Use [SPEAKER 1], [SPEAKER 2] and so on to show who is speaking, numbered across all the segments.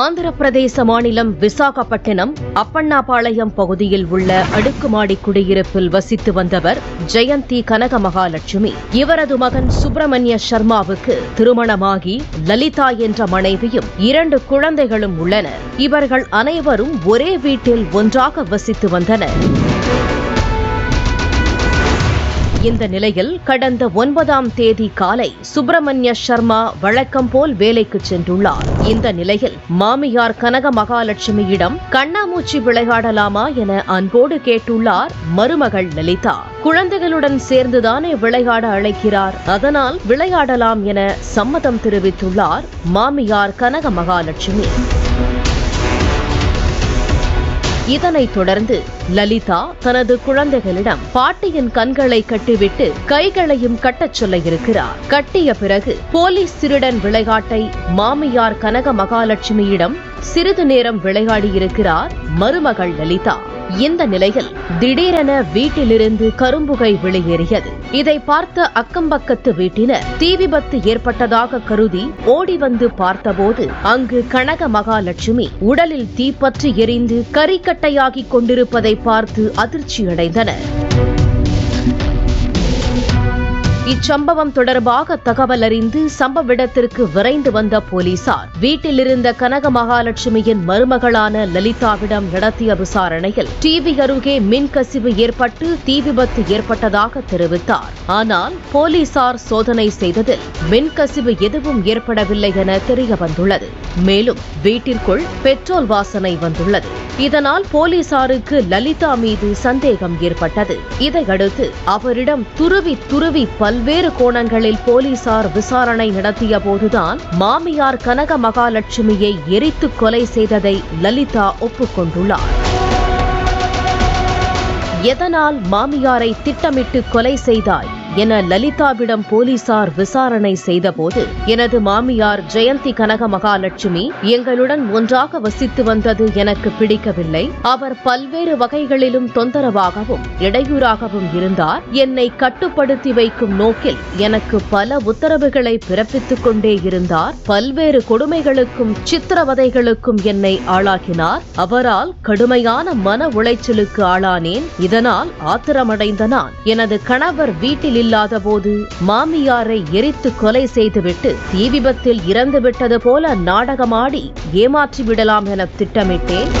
[SPEAKER 1] ஆந்திர பிரதேச மாநிலம் விசாகப்பட்டினம் அப்பண்ணாபாளையம் பகுதியில் உள்ள அடுக்குமாடி குடியிருப்பில் வசித்து வந்தவர் ஜெயந்தி கனக மகாலட்சுமி இவரது மகன் சுப்பிரமணிய சர்மாவுக்கு திருமணமாகி லலிதா என்ற மனைவியும் இரண்டு குழந்தைகளும் உள்ளனர். இவர்கள் அனைவரும் ஒரே வீட்டில் ஒன்றாக வசித்து வந்தனர். இந்த நிலையில் கடந்த ஒன்பதாம் தேதி காலை சுப்பிரமணிய சர்மா வழக்கம் போல் வேலைக்கு சென்றுள்ளார். இந்த நிலையில் மாமியார் கனக மகாலட்சுமியிடம் கண்ணாமூச்சி விளையாடலாமா என அன்போடு கேட்டுள்ளார் மருமகள் லலிதா. குழந்தைகளுடன் சேர்ந்துதானே விளையாட அழைக்கிறார் அதனால் விளையாடலாம் என சம்மதம் தெரிவித்துள்ளார் மாமியார் கனக மகாலட்சுமி. இதனைத் தொடர்ந்து லலிதா தனது குழந்தைகளிடம் பாட்டியின் கண்களை கட்டிவிட்டு கைகளையும் கட்டச் சொல்ல இருக்கிறார். கட்டிய பிறகு போலீஸ் திருடன் விளையாட்டை மாமியார் கனக மகாலட்சுமியிடம் சிறிது நேரம் விளையாடியிருக்கிறார் மருமகள் லலிதா. இந்த நிலையில் திடீரென வீட்டிலிருந்து கரும்புகை வெளியேறியது. இதை பார்த்த அக்கம்பக்கத்து வீட்டினர் தீ விபத்து ஏற்பட்டதாக கருதி ஓடி வந்து பார்த்தபோது அங்கு கனக மகாலட்சுமி உடலில் தீப்பற்றி எரிந்து கரிக்கட்டையாகிக் கொண்டிருப்பதை பார்த்து அதிர்ச்சியடைந்தனர். இச்சம்பவம் தொடர்பாக தகவல் அறிந்து சம்பவ இடத்திற்கு விரைந்து வந்த போலீசார் வீட்டில் இருந்த கனக மகாலட்சுமியின் மருமகளான லலிதாவிடம் நடத்திய விசாரணையில் டிவி அருகே மின்கசிவு ஏற்பட்டு தீ விபத்து ஏற்பட்டதாக தெரிவித்தார். ஆனால் போலீசார் சோதனை செய்ததில் மின்கசிவு எதுவும் ஏற்படவில்லை என தெரிய வந்துள்ளது. மேலும் வீட்டிற்குள் பெட்ரோல் வாசனை வந்துள்ளது. இதனால் போலீசாருக்கு லலிதா மீது சந்தேகம் ஏற்பட்டது. இதையடுத்து அவரிடம் துருவி துருவி பல் பல்வேறு கோணங்களில் போலீசார் விசாரணை நடத்திய போதுதான் மாமியார் கனக மகாலட்சுமியை எரித்து கொலை செய்ததை லலிதா ஒப்புக்கொண்டுள்ளார் எதனால் மாமியாரை திட்டமிட்டு கொலை செய்தாய்? என லலிதாவிடம் போலீசார் விசாரணை செய்தபோது எனது மாமியார் ஜெயந்தி கனக மகாலட்சுமி எங்களுடன் ஒன்றாக வசித்து வந்தது எனக்கு பிடிக்கவில்லை. அவர் பல்வேறு வகைகளிலும் தொந்தரவாகவும் இடையூறாகவும் இருந்தார். என்னை கட்டுப்படுத்தி வைக்கும் நோக்கில் எனக்கு பல உத்தரவுகளை பிறப்பித்துக் கொண்டே இருந்தார். பல்வேறு கொடுமைகளுக்கும் சித்திரவதைகளுக்கும் என்னை ஆளாக்கினார். அவரால் கடுமையான மன உளைச்சலுக்கு ஆளானேன். இதனால் ஆத்திரமடைந்த நான். எனது கணவர் வீட்டில் இல்லாத போது மாமியாரை எரித்து கொலை செய்துவிட்டு தீ விபத்தில் இறந்துவிட்டது போல நாடகமாடி ஏமாற்றி விடலாம் என திட்டமிட்டேன்.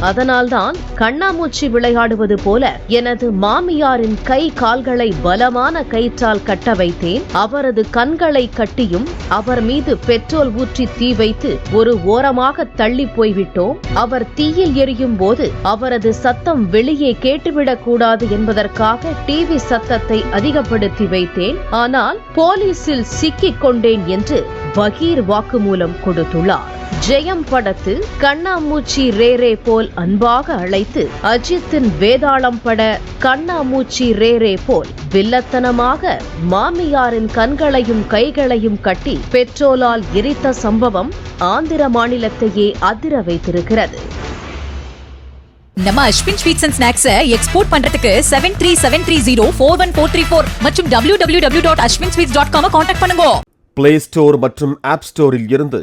[SPEAKER 1] அதனால்தான் கண்ணாமூச்சி விளையாடுவது போல எனது மாமியாரின் கை கால்களை பலமான கயிற்றால் கட்ட வைத்தேன். அவரது கண்களை கட்டியும் அவர் மீது பெட்ரோல் ஊற்றி தீ வைத்து ஒரு ஓரமாக தள்ளி போய்விட்டோம். அவர் தீயில் எரியும் போது அவரது சத்தம் வெளியே கேட்டுவிடக் கூடாது என்பதற்காக டிவி சத்தத்தை அதிகப்படுத்தி வைத்தேன். ஆனால் போலீசில் சிக்கிக் கொண்டேன் என்று பகீர் வாக்குமூலம் கொடுத்துள்ளார். ஜெயம் படத்து கண்ணாமூச்சி ரேரே போல் அன்பாக அழைத்து அஜித்தின் வேதாளம் பட கண்ணாமூச்சி ரேரே போல் வில்லத்தனமாக மாமியாரின் கண்களையும் கைகளையும் கட்டி பெட்ரோலால் எரித்த சம்பவம் ஆந்திர மாநிலத்தையே அதிர வைத்திருக்கிறது.
[SPEAKER 2] நம்ம அஸ்வின் ஸ்வீட்ஸ் அண்ட் ஸ்நாக்ஸை எக்ஸ்போர்ட் பண்றதுக்கு seven three seven three zero four one four three four மற்றும் W W W dot Aswin sweets dot com contact பண்ணுங்க.
[SPEAKER 3] பிளே ஸ்டோர் மற்றும் ஆப் ஸ்டோரில் இருந்து